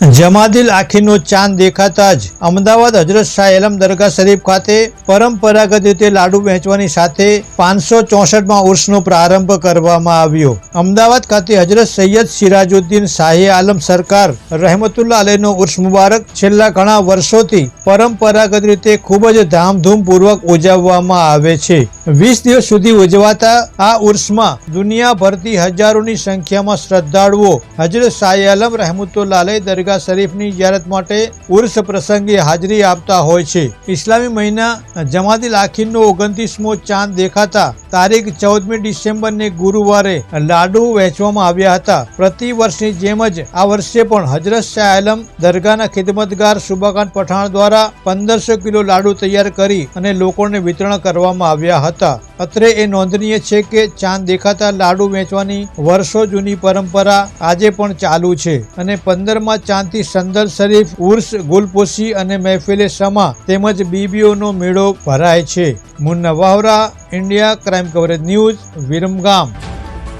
જમાદિલ આખીનો ચાંદ દેખાતા જ અમદાવાદ હજરત શાહ એલમ દરગાહ શરીફ ખાતે પરંપરાગત રીતે લાડુ વહેંચવાની સાથે પાંચસો ચોસઠમાં ઉર્સનો પ્રારંભ કરવામાં આવ્યો. અમદાવાદ ખાતે હજરત સૈયદ સિરાજુદ્દીન શાહી આલમ સરકાર રહેમતુલ્લા અલેનો ઉર્સ મુબારક છેલ્લા ઘણા વર્ષોથી પરંપરાગત રીતે ખૂબ જ ધામધૂમપૂર્વક ઉજવવામાં આવે છે. વીસ દિવસ સુધી ઉજવાતા આ ઉર્સમાં દુનિયાભરથી હજારોની સંખ્યામાં શ્રદ્ધાળુઓ હજરત શાહી આલમ રહેમતુલ્લા અલૈહ દરગાહ શરીફની જિયારત માટે ઉર્સ પ્રસંગે હાજરી આપતા હોય છે. ઇસ્લામી મહિના જમાદિલ આખીરનો ઓગણત્રીસમો ચાંદ દેખાતા તારીખ ચૌદમી ડિસેમ્બરને ગુરુવારે લાડુ વહેંચવામાં આવ્યા હતા. પ્રતિ વર્ષની જેમ જ આ વર્ષે પણ હજરત શાહ આલમ દરગાહના ખિદમતગાર સુબાખાન પઠાણ દ્વારા પંદરસો કિલો લાડુ તૈયાર કરી અને લોકોને વિતરણ કરવામાં આવ્યા હતા. અત્રે એ નોંધનીય છે કે ચાંદ દેખાતા લાડુ વેચવાની વર્ષો જૂની પરંપરા આજે પણ ચાલુ છે અને પંદરમાં ચાંદથી સંદલ શરીફ, ઉર્સ, ગુલપોશી અને મહેફિલે સમા તેમજ બીબીઓનો મેળો ભરાય છે. Munna Vavra, India, crime coverage news, Viramgam.